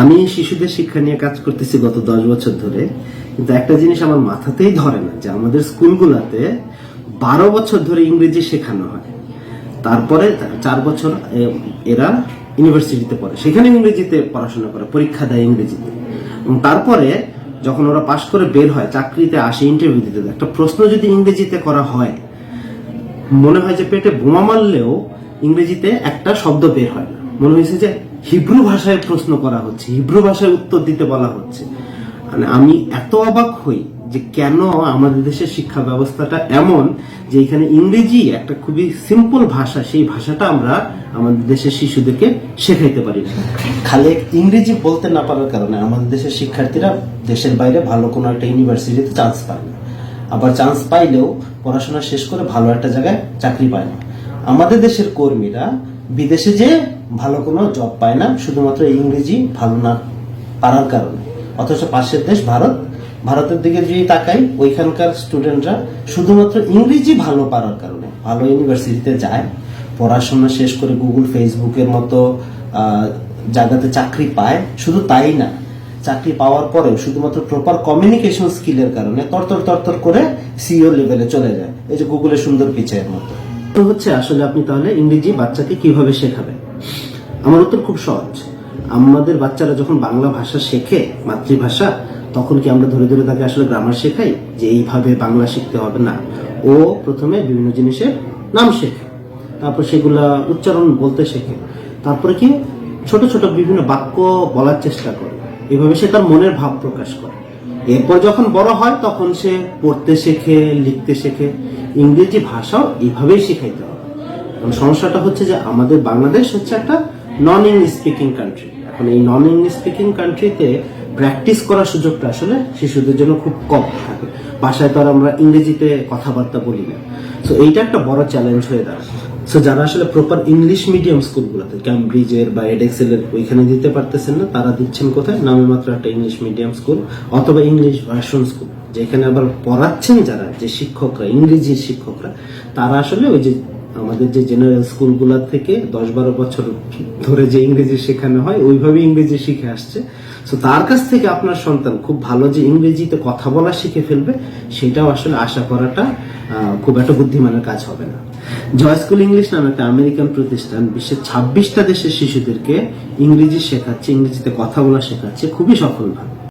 আমি শিশুদের শিক্ষা নিয়ে কাজ করতেছি গত দশ বছর ধরে, কিন্তু একটা জিনিস আমার মাথাতেই ধরে না যে আমাদের স্কুলগুলোতে বারো বছর ধরে ইংরেজি শেখানো হয়। তারপরে চার বছর এরা ইউনিভার্সিটিতে পড়ে। সেখানে ইংরেজিতে পড়াশোনা করে, পরীক্ষা দেয় ইংরেজিতে। তারপরে যখন ওরা পাশ করে বের হয়, চাকরিতে আসে ইন্টারভিউ দিতে একটা প্রশ্ন যদি ইংরেজিতে করা হয়, মনে হয় যে পেটে বোমা মারলেও ইংরেজিতে একটা শব্দ বের হয় না। মনে হয়েছে যে হিব্রু ভাষায় প্রশ্ন করা হচ্ছে, হিব্রু ভাষায় উত্তর দিতে বলা হচ্ছে। মানে আমি এত অবাক হই যে কেন আমাদের দেশের শিক্ষা ব্যবস্থাটা এমন যে এখানে ইংরেজি একটা খুবই সিম্পল ভাষা, সেই ভাষাটা আমরা আমাদের দেশের শিশুদেরকে শেখাইতে পারি না। খালি ইংরেজি বলতে না পারার কারণে আমাদের দেশের শিক্ষার্থীরা দেশের বাইরে ভালো কোনো একটা ইউনিভার্সিটিতে চান্স পায় না। আবার চান্স পাইলেও পড়াশোনা শেষ করে ভালো একটা জায়গায় চাকরি পায় না। আমাদের দেশের কর্মীরা বিদেশে যে ভালো কোনো জব পায় না, শুধুমাত্র ইংরেজি ভালো না পারার কারণে। অথচ পাশের দেশ ভারত, ভারতের দিকে যদি তাকাই, ওইখানকার স্টুডেন্টরা শুধুমাত্র ইংরেজি ভালো পারার কারণে, ভালো ইউনিভার্সিটিতে যায়, পড়াশোনা শেষ করে গুগল ফেসবুকের মতো জায়গাতে চাকরি পায়, শুধু তাই না, চাকরি পাওয়ার পরেও শুধুমাত্র প্রপার কমিউনিকেশন স্কিলের কারণে তরতর তরতর করে সিইও লেভেলে চলে যায়, এই যে গুগলের সুন্দর পিচাইয়ের মতো। তো হচ্ছে আসলে আপনি তাহলে ইংরেজি বাচ্চাকে কীভাবে শেখাবেন? আমার উত্তর খুব সহজ। আমাদের বাচ্চারা যখন বাংলা ভাষা শেখে, মাতৃভাষা, তখন কি আমরা ধরে ধরে তাকে আসলে গ্রামার শেখাই? যে এইভাবে বাংলা শিখতে হবে না। ও প্রথমে বিভিন্ন জিনিসের নাম শেখে। তারপর সেগুলা উচ্চারণ বলতে শেখে। তারপরে কি? ছোট ছোট বিভিন্ন বাক্য বলার চেষ্টা করে। এভাবে সে তার মনের ভাব প্রকাশ করে। এরপর যখন বড় হয়, তখন সে পড়তে শেখে, লিখতে শেখে। ইংরেজি ভাষাও এইভাবেই শেখাইতে হবে সমস্যাটা হচ্ছে যে আমাদের বাংলাদেশ হচ্ছে একটা নন ইংলিশ স্পিকিং কান্ট্রি এখন এই নন ইংলিশ স্পিকিং কান্ট্রিতে প্র্যাকটিস করার সুযোগটা আসলে শিশুদের জন্য খুব কম থাকে। বাসায় তো আর আমরা ইংরেজিতে কথাবার্তা বলি না। সো এইটা একটা বড় চ্যালেঞ্জ হয়ে দাঁড়ায়। সো যারা আসলে প্রপার ইংলিশ মিডিয়াম স্কুলগুলোতে ক্যামব্রিজের বা এডেক্সেলের ওইখানে দিতে পারতেছেন না, তারা দিচ্ছেন কোথায়? নামে মাত্র একটা ইংলিশ মিডিয়াম স্কুল অথবা ইংলিশ ভার্সন স্কুল যেখানে আবার পড়াচ্ছেন যারা যে শিক্ষকরা, ইংরেজি শিক্ষকরা, তারা আসলে ওই যে আমাদের যে জেনারেল স্কুলগুলো থেকে দশ বারো বছর ধরে যে ইংরেজি শেখানো হয়, ওইভাবে ইংরেজি শিখে আসছে। তো তার কাছ থেকে আপনার সন্তান খুব ভালো যে ইংরেজিতে কথা বলা শিখে ফেলবে, সেটাও আসলে আশা করাটা খুব একটা বুদ্ধিমানের কাজ হবে না। জয় স্কুল ইংলিশ নামে একটা আমেরিকান প্রতিষ্ঠান, বিশ্বের ছাব্বিশটা দেশের শিশুদেরকে ইংরেজি শেখাচ্ছে, ইংরেজিতে কথা বলা শেখাচ্ছে, খুবই সফলভাবে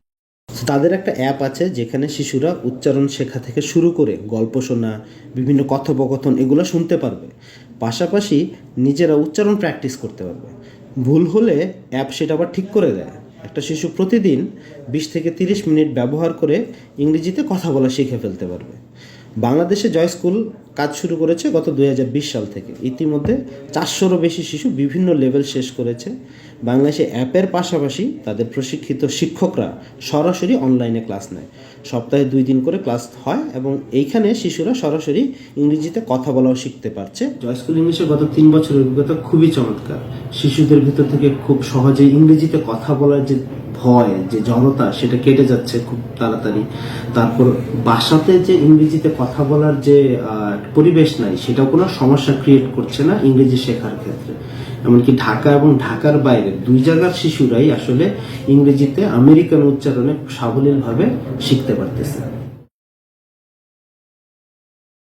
তাদের একটা অ্যাপ আছে যেখানে শিশুরা উচ্চারণ শেখা থেকে শুরু করে গল্প শোনা, বিভিন্ন কথোপকথন এগুলো শুনতে পারবে। পাশাপাশি নিজেরা উচ্চারণ প্র্যাকটিস করতে পারবে। ভুল হলে অ্যাপ সেটা আবার ঠিক করে দেয়। একটা শিশু প্রতিদিন বিশ থেকে তিরিশ মিনিট ব্যবহার করে ইংরেজিতে কথা বলা শিখে ফেলতে পারবে। বাংলাদেশে জয় স্কুল কাজ শুরু করেছে গত দুই হাজার বিশ সাল থেকে। ইতিমধ্যে চারশোরও বেশি শিশু বিভিন্ন লেভেল শেষ করেছে। বাংলাদেশে অ্যাপের পাশাপাশি তাদের প্রশিক্ষিত শিক্ষকরা সরাসরি অনলাইনে ক্লাস নেয়। সপ্তাহে দুই দিন করে ক্লাস হয় এবং এইখানে শিশুরা সরাসরি ইংরেজিতে কথা বলাও শিখতে পারছে। জয় স্কুল ইংলিশের গত তিন বছরের অভিজ্ঞতা খুবই চমৎকার। শিশুদের ভিতর থেকে খুব সহজে ইংরেজিতে কথা বলার যে ভয়, যে জড়তা, সেটা কেটে যাচ্ছে খুব তাড়াতাড়ি। তারপর বাসাতে যে ইংরেজিতে কথা বলার যে পরিবেশ নাই, সেটাও কোনো সমস্যা ক্রিয়েট করছে না ইংরেজি শেখার ক্ষেত্রে। এমনকি ঢাকা এবং ঢাকার বাইরে দুই জায়গার শিশুরাই আসলে ইংরেজিতে আমেরিকান উচ্চারণে সাবলীলভাবে শিখতে পারতেছে।